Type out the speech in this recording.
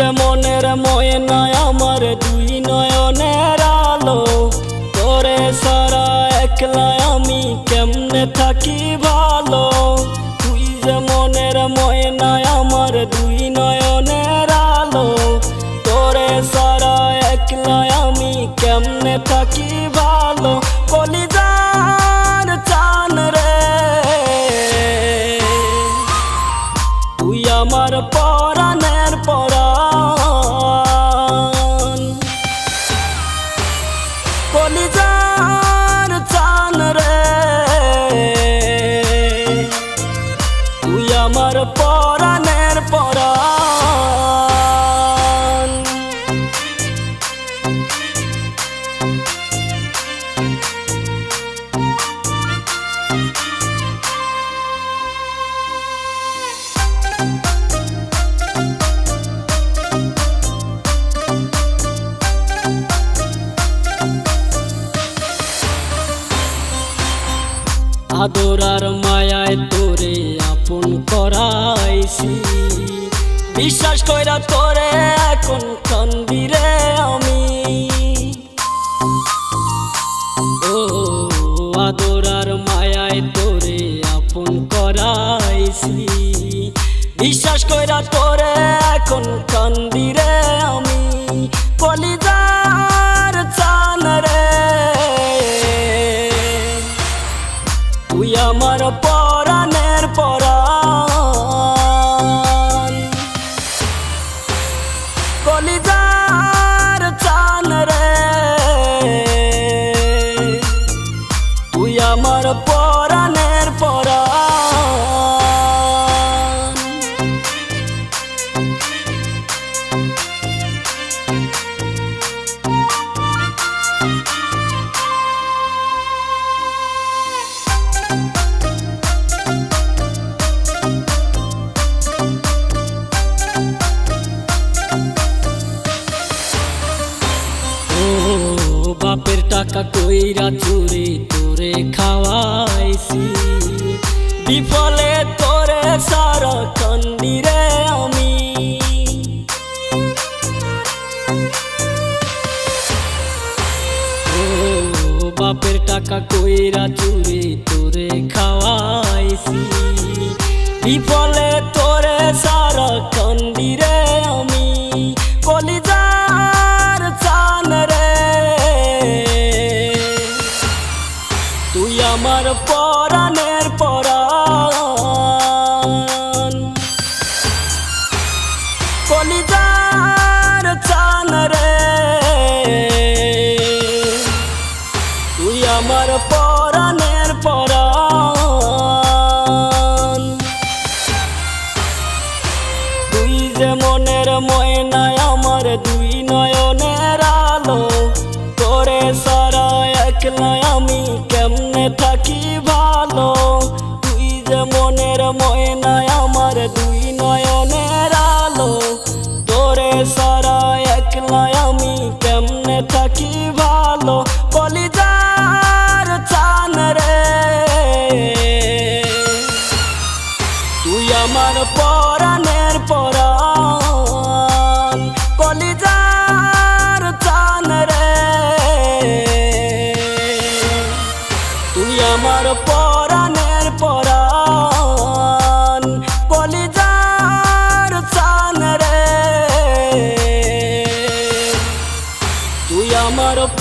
তোর মনের নয় আমার দুই নয়নের আলো। তোরে সারা একলা আমি কেমনে থাকি ভালো? তুই যে মনের নয় আমার দুই নয়নের আলো। তোরে সারা একলা আমি কেমনে থাকি আমার পরাণের পরাণ আদরার মায়ায় তোরে আপন করাইছি। বিশ্বাস কইরা তোরে এখন কান্দিরে আমি। ও আদরার মায়ায় তোরে আপন করাইছি। বিশ্বাস কইরা তোরে এখন কান্দিরে টাকা কইরা চুরি তোরে খাওয়াইছি। বিফলে তোরে সারা কান্দিরে আমি। বাপের টাকা কইরা চুরি তোরে খাওয়াইছি। বিফলে তোরে সারা তুই আমার পরাণের পরাণ। কলিজার চান রে তুই আমার পরাণের তুই আমার পরাণের পরাণ। কলিজার চান রে। তুই আমার প